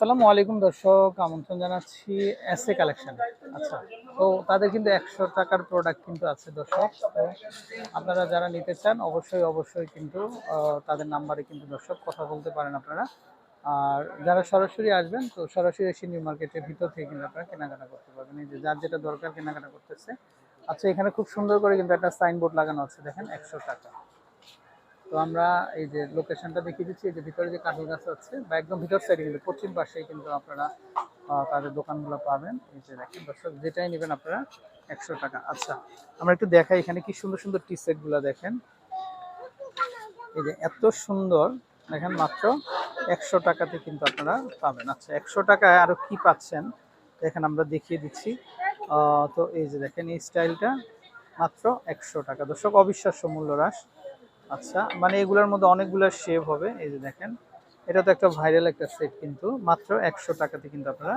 আসসালামু আলাইকুম দর্শক, আমন্ত্রণ জানাচ্ছি এস এ। কালেকশন আচ্ছা তো তাদের কিন্তু একশো টাকার প্রোডাক্ট কিন্তু আছে দর্শক। তো আপনারা যারা নিতে চান, অবশ্যই অবশ্যই কিন্তু তাদের নাম্বারে কিন্তু দর্শক কথা বলতে পারেন আপনারা। আর যারা সরাসরি আসবেন, তো সরাসরি এসে নিউ মার্কেটের ভিতর থেকে কিন্তু আপনারা কেনাকাটা করতে পারবেন। এই যে যার যেটা দরকার কেনাকাটা করতেছে। আচ্ছা এখানে খুব সুন্দর করে কিন্তু একটা সাইনবোর্ড লাগানো আছে, দেখেন, একশো টাকা। তো আমরা এই যে লোকেশনটা দেখিয়ে দিচ্ছি, এই যে ভিতরে যে কাঁঠাল গাছ আছে, বা একদম ভিতর সাইডে কিন্তু, পশ্চিম পাশেই কিন্তু আপনারা তাদের দোকানগুলো পাবেন। এই যে দেখেন দর্শক, যেটাই নেবেন আপনারা একশো টাকা। আচ্ছা আমরা একটু দেখাই এখানে কি সুন্দর সুন্দর টি সেটগুলো দেখেন। এই যে এত সুন্দর, দেখেন মাত্র একশো টাকাতে কিন্তু আপনারা পাবেন। আচ্ছা একশো টাকায় আরও কি পাচ্ছেন দেখেন আমরা দেখিয়ে দিচ্ছি। তো এই যে দেখেন এই স্টাইলটা মাত্র একশো টাকা। দর্শক, অবিশ্বাস্য মূল্য হ্রাস। আচ্ছা মানে এগুলোর মধ্যে অনেকগুলো শেভ হবে, এই যে দেখেন। এটা তো একটা ভাইরাল একটা সেট কিন্তু, মাত্র একশো টাকাতে কিন্তু আপনারা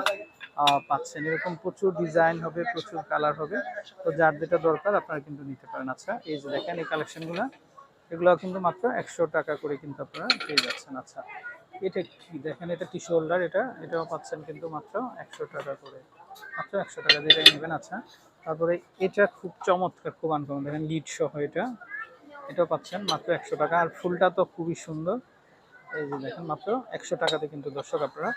পাচ্ছেন। এরকম প্রচুর ডিজাইন হবে, প্রচুর কালার হবে। তো যার যেটা দরকার আপনারা কিন্তু নিতে পারেন। আচ্ছা এই যে দেখেন এই কালেকশনগুলো এগুলো কিন্তু মাত্র একশো টাকা করে কিন্তু আপনারা পেয়ে যাচ্ছেন। আচ্ছা এটা কি? দেখেন, এটা টি শোল্ডার এটা, এটাও পাচ্ছেন কিন্তু মাত্র একশো টাকা করে। মাত্র একশো টাকা যেটাই নেবেন। আচ্ছা তারপরে এটা খুব চমৎকার, খুব আনকমন দেখেন লিড সহ এটা। এটাও পাচ্ছেন, মাত্র একশো টাকা। আর ফুলটা তো খুবই সুন্দর। এই যে দেখেন, মাত্র একশো টাকাতে কিন্তু দর্শক আপনারা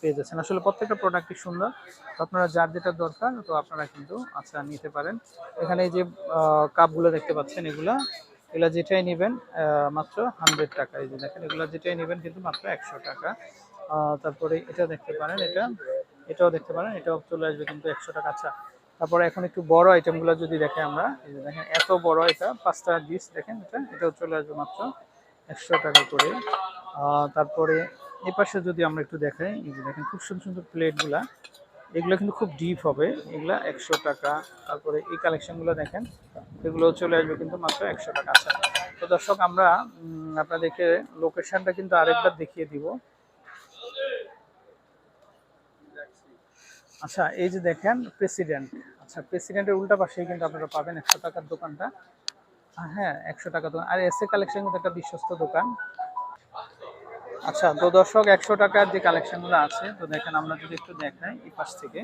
পেয়ে যাচ্ছেন। আসলে প্রত্যেকটা প্রোডাক্টই সুন্দর। তো আপনারা যার যেটা দরকার, তো আপনারা কিন্তু আচ্ছা নিতে পারেন। এখানে এই যে কাপগুলো দেখতে পাচ্ছেন, এগুলা এগুলা যেটাই নেবেন মাত্র হান্ড্রেড টাকা। এই যে দেখেন, এগুলো যেটাই নেবেন কিন্তু মাত্র একশো টাকা। তারপরে এটা দেখতে পারেন, এটা, এটাও দেখতে পারেন, এটাও চলে আসবে কিন্তু একশো টাকা। আচ্ছা তারপরে এখন একটু বড় আইটেমগুলো যদি দেখে আমরা দেখেন, এত বড় এটা, পাঁচটা ডিশ দেখেন এটা, এটাও চলে আসবে মাত্র একশো টাকা করে। তারপরে এই পাশে যদি আমরা একটু দেখাই দেখেন খুব সুন্দর সুন্দর প্লেটগুলা এগুলো কিন্তু খুব ডিপ হবে, এগুলা একশো টাকা। তারপরে এই কালেকশনগুলো দেখেন, এগুলো চলে আসবে কিন্তু মাত্র একশো টাকা। আচ্ছা তো দর্শক, আমরা আপনাদেরকে লোকেশনটা কিন্তু আরেকবার দেখিয়ে দিব। আচ্ছা এই যে দেখেন প্রেসিডেন্ট আচ্ছা প্রেসিডেন্টের উল্টা পাশেই কিন্তু আপনারা পাবেন একশো টাকার দোকানটা। হ্যাঁ একশো টাকা দোকান। আর এস এ কালেকশন কিন্তু একটা বিশ্বস্ত দোকান। আচ্ছা তো দর্শক, একশো টাকার যে কালেকশনগুলো আছে, তো দেখেন আমরা যদি একটু দেখাই এই পাশ থেকে।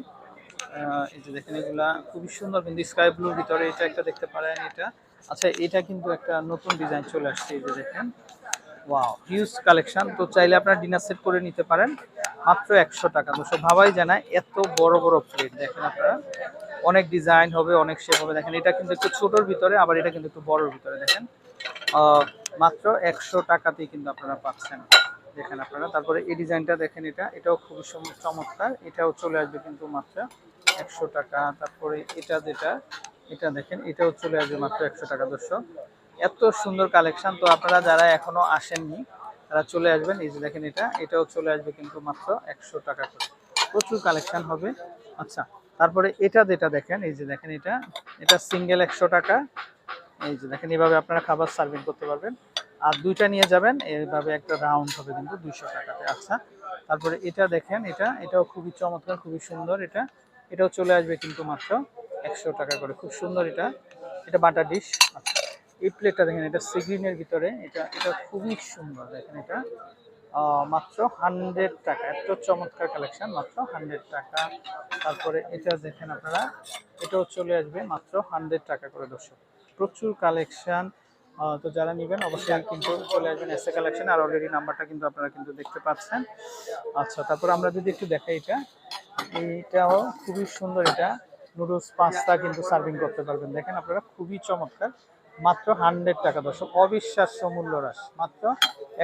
এই যে দেখেন এগুলা খুবই সুন্দর কিন্তু স্কাই ব্লুর ভিতরে এটা একটা দেখতে পারেন এটা। আচ্ছা এটা কিন্তু একটা নতুন ডিজাইন চলে আসছে, এই যে দেখেন। ওয়াও হিউজ কালেকশন তো চাইলে আপনারা ডিনার সেট করে নিতে পারেন। মাত্র একশো টাকা। দুশো ভাবাই জানায় এত বড় বড় প্লেট দেখেন আপনারা। অনেক ডিজাইন হবে, অনেক শেপ হবে। দেখেন, এটা কিন্তু একটু ছোটোর ভিতরে, আবার এটা কিন্তু একটু বড়োর ভিতরে, দেখেন। মাত্র একশো টাকাতেই কিন্তু আপনারা পাচ্ছেন। দেখেন আপনারা, তারপরে এই ডিজাইনটা দেখেন এটা, এটাও খুবই চমৎকার। এটাও চলে আসবে কিন্তু মাত্র একশো টাকা। তারপরে এটা যেটা, এটা দেখেন, এটাও চলে আসবে মাত্র একশো টাকা। দুশো এত সুন্দর কালেকশন তো আপনারা যারা এখনও আসেননি তারা চলে আসবেন, এই যে দেখেন এটা, এটাও চলে আসবে কিন্তু মাত্র একশো টাকা করে। প্রচুর কালেকশন হবে। আচ্ছা তারপরে এটা যেটা দেখেন, এই যে দেখেন এটা এটা সিঙ্গেল একশো টাকা। এই যে দেখেন এইভাবে আপনারা খাবার সার্ভিং করতে পারবেন। আর দুইটা নিয়ে যাবেন এইভাবে একটা রাউন্ড হবে কিন্তু দুইশো টাকাতে। আচ্ছা তারপরে এটা দেখেন, এটা, এটাও খুবই চমৎকার, খুবই সুন্দর এটা। এটাও চলে আসবে কিন্তু মাত্র একশো টাকা করে। খুব সুন্দর এটা। এটা বাটার ডিশ। আচ্ছা এই প্লেটটা দেখেন, এটা সিগ্রিনের ভিতরে, এটা এটা খুবই সুন্দর, দেখেন এটা। মাত্র হান্ড্রেড টাকা, এত চমৎকার কালেকশন, মাত্র হান্ড্রেড টাকা। তারপরে এটা দেখেন আপনারা, এটাও চলে আসবে মাত্র হান্ড্রেড টাকা করে, দর্শক। প্রচুর কালেকশন তো যারা নেবেন অবশ্যই কিন্তু চলে আসবেন এসে কালেকশন, আর অলরেডি নাম্বারটা কিন্তু আপনারা কিন্তু দেখতে পাচ্ছেন। আচ্ছা তারপর আমরা যদি একটু দেখাই এটা, এইটাও খুবই সুন্দর এটা। নুডলস, পাস্তা কিন্তু সার্ভিং করতে পারবেন। দেখেন আপনারা, খুবই চমৎকার। মাত্র হান্ড্রেড টাকা দর্শক, অবিশ্বাস্য মূল্য হ্রাস। মাত্র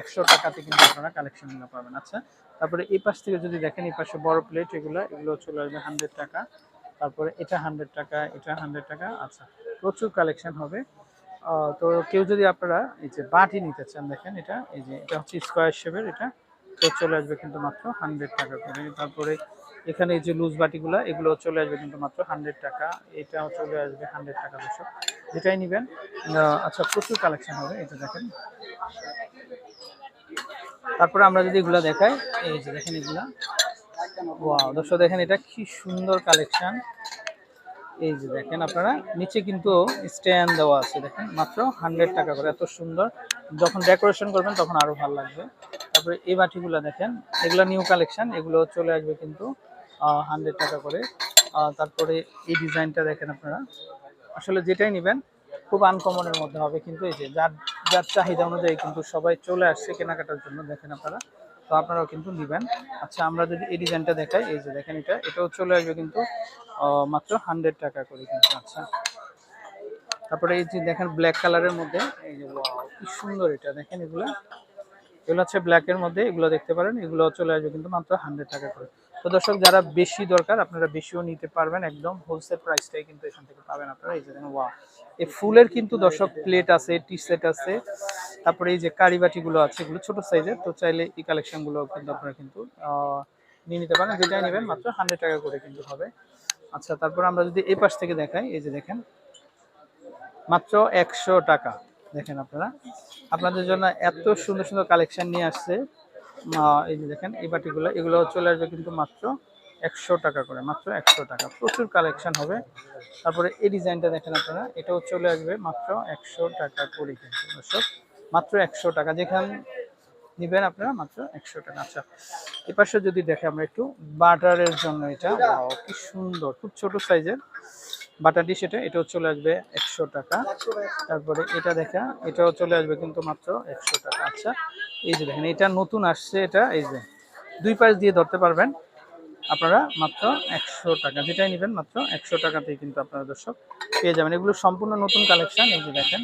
একশো টাকাতে কিন্তু আপনারা কালেকশন কালেকশনগুলো পাবেন। আচ্ছা তারপরে এই পাশ থেকে যদি দেখেন, এই পাশে বড় প্লেট এগুলো এগুলো চলে আসবে হান্ড্রেড টাকা। তারপরে এটা হান্ড্রেড টাকা, এটা হান্ড্রেড টাকা। আচ্ছা প্রচুর কালেকশন হবে। তো কেউ যদি আপনারা এই যে বাটি নিতে চান, দেখেন এটা, এই যে এটা হচ্ছে স্কোয়ার শেপের এটা তো চলে আসবে কিন্তু মাত্র হান্ড্রেড টাকা করে। তারপরে এখানে এই যে লুজ বাটিগুলো, এগুলো চলে আসবে কিন্তু মাত্র হান্ড্রেড টাকা। এটাও চলে আসবে হান্ড্রেড টাকা দর্শক। যেটাই নেবেন। আচ্ছা প্রচুর কালেকশন হবে এটা দেখেন। তারপরে আমরা যদি এগুলা দেখাই, এই যে দেখেন এগুলা। দর্শক, দেখেন এটা কি সুন্দর কালেকশন এই যে দেখেন আপনারা, নিচে কিন্তু স্ট্যান্ড দেওয়া আছে, দেখেন, মাত্র হান্ড্রেড টাকা করে, এত সুন্দর। যখন ডেকোরেশন করবেন, তখন আরও ভালো লাগবে। তারপরে এই বাটিগুলো দেখেন, এগুলো নিউ কালেকশন এগুলো চলে আসবে কিন্তু হান্ড্রেড টাকা করে। তারপরে এই ডিজাইনটা দেখেন আপনারা। আসলে যেটাই নেবেন, খুব আনকমনের মধ্যে হবে। কিন্তু এই যে যার যার চাহিদা অনুযায়ী কিন্তু সবাই চলে আসছে কেনাকাটার জন্য, দেখেন আপনারা। তো আপনারাও কিন্তু নেবেন। আচ্ছা আমরা যদি এই ডিজাইনটা দেখাই, এই যে দেখেন এটা, এটাও চলে আসবে কিন্তু মাত্র হান্ড্রেড টাকা করে কিন্তু আচ্ছা। তারপরে এই যে দেখেন ব্ল্যাক কালারের মধ্যে, এই যে কি সুন্দর এটা, দেখেন এগুলো। এগুলো হচ্ছে ব্ল্যাকের মধ্যে, এগুলো দেখতে পারেন এগুলো চলে আসবে কিন্তু মাত্র হান্ড্রেড টাকা করে। তো দর্শক, যারা বেশি দরকার, আপনারা বেশিও নিতে পারবেন একদম হোলসেল প্রাইসটাই কিন্তু এখান থেকে পাবেন আপনারা। এই যে ওয়া এই ফুলের কিন্তু দর্শক প্লেট আছে টি সেট আছে, তারপরে এই যে কারি বাটিগুলো আছে, এগুলো ছোট সাইজের তো চাইলে এই কালেকশনগুলো কিন্তু আপনারা কিন্তু নিয়ে নিতে পারেন। যেটাই নেবেন, মাত্র হান্ড্রেড টাকা করে কিন্তু হবে। আচ্ছা তারপর আমরা যদি এই পাশ থেকে দেখাই, এই যে দেখেন, মাত্র একশো টাকা। দেখেন আপনারা, আপনাদের জন্য এত সুন্দর সুন্দর কালেকশন নিয়ে আসছে। এই যে দেখেন, এই বাটিগুলো, এগুলো চলে আসবে কিন্তু মাত্র একশো টাকা করে, মাত্র একশো টাকা। প্রচুর কালেকশন হবে। তারপরে এই ডিজাইনটা দেখেন আপনারা, এটাও চলে আসবে মাত্র একশো টাকা করে কিন্তু, দর্শক, মাত্র একশো টাকা। যেখান নিবেন আপনারা মাত্র একশো টাকা। আচ্ছা এপাশে যদি দেখে আমরা একটু বাটারের জন্য এটা। কি সুন্দর, খুব ছোট সাইজের। বাটার ডিশ এটা, এটাও চলে আসবে একশো টাকা। তারপরে এটা দেখা, এটাও চলে আসবে কিন্তু মাত্র একশো টাকা। আচ্ছা এই যে দেখেন, এটা নতুন আসছে এটা, এই যে দুই পাশ দিয়ে ধরতে পারবেন আপনারা মাত্র একশো টাকা। যেটাই নেবেন মাত্র একশো টাকাতেই কিন্তু আপনারা দর্শক পেয়ে যাবেন। এগুলো সম্পূর্ণ নতুন কালেকশান এই যে দেখেন,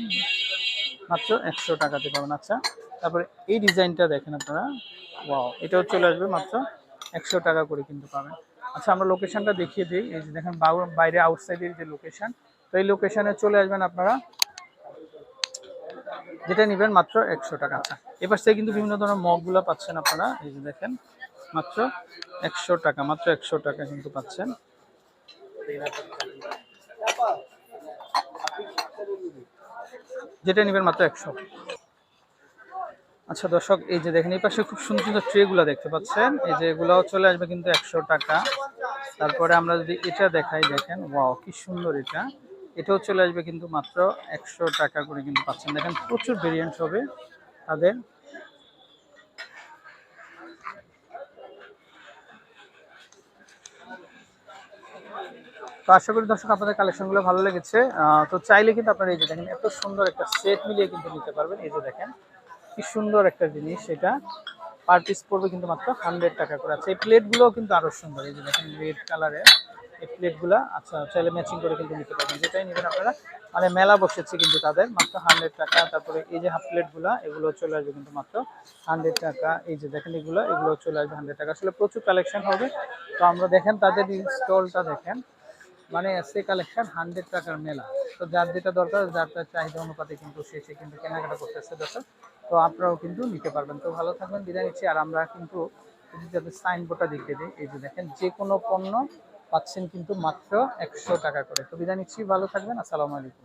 মাত্র একশো টাকাতে পাবেন। আচ্ছা তারপরে এই ডিজাইনটা দেখেন আপনারা, ওয়াও, এটাও চলে আসবে মাত্র একশো টাকা করে কিন্তু পাবেন। আচ্ছা আমরা লোকেশনটা দেখিয়ে দিই। এই যে দেখেন বাইরে আউটসাইডের যে লোকেশন তো এই লোকেশনে চলে আসবেন আপনারা। যেটা নেবেন মাত্র একশো টাকা। আচ্ছা এবার থেকে কিন্তু বিভিন্ন ধরনের মগগুলো পাচ্ছেন আপনারা। এই যে দেখেন, মাত্র একশো টাকা, মাত্র একশো টাকা কিন্তু পাচ্ছেন। যেটা নেবেন মাত্র একশো। আচ্ছা দর্শক, এই যে দেখেন, এই পাশে খুব সুন্দর সুন্দর ট্রেগুলো দেখতে পাচ্ছেন। এই যে এগুলাও চলে আসবে কিন্তু একশো টাকা। তারপরে আমরা যদি এটা দেখাই, দেখেন, ওয়াও, কি সুন্দর এটা। এটাও চলে আসবে কিন্তু মাত্র একশো টাকা করে কিন্তু পাচ্ছেন। দেখেন, প্রচুর ভেরিয়েন্ট হবে তাদের। তো আশা করি দর্শক, আপনাদের কালেকশনগুলো ভালো লেগেছে। তো চাইলে কিন্তু আপনারা এই যে দেখেন, এত সুন্দর একটা সেট মিলিয়ে কিন্তু নিতে পারবেন। এই যে দেখেন কি সুন্দর একটা জিনিস এটা। পার পিস পড়বে কিন্তু মাত্র হান্ড্রেড টাকা করে। আচ্ছা এই প্লেটগুলো কিন্তু আরও সুন্দর। এই যে দেখেন রেড কালারের এই প্লেটগুলো আচ্ছা চাইলে ম্যাচিং করে কিন্তু নিতে পারবেন। যেটাই নেবেন আপনারা। মানে মেলা বসেছে কিন্তু তাদের। মাত্র হান্ড্রেড টাকা। তারপরে এই যে হাফ প্লেটগুলো এগুলো চলে আসবে কিন্তু মাত্র হান্ড্রেড টাকা। এই যে দেখেন এগুলো এগুলো চলে আসবে হান্ড্রেড টাকা। আসলে প্রচুর কালেকশন হবে। তো আমরা দেখেন তাদের স্টলটা দেখেন। মানে সে কালেকশন হান্ড্রেড টাকার মেলা। তো যার যেটা দরকার, যার তার চাহিদা অনুপাতে কিন্তু সে সে কিন্তু কেনাকাটা করতেছে। দর্শক তো আপনারাও কিন্তু নিতে পারবেন। তো ভালো থাকবেন, বিদায় নিচ্ছি। আর আমরা কিন্তু যদি সাইনবোর্ডটা দেখিয়ে দিই, এই যে দেখেন যে কোনো পণ্য পাচ্ছেন কিন্তু মাত্র একশো টাকা করে। তো বিদায় নিচ্ছি, ভালো থাকবেন, আসসালামু আলাইকুম।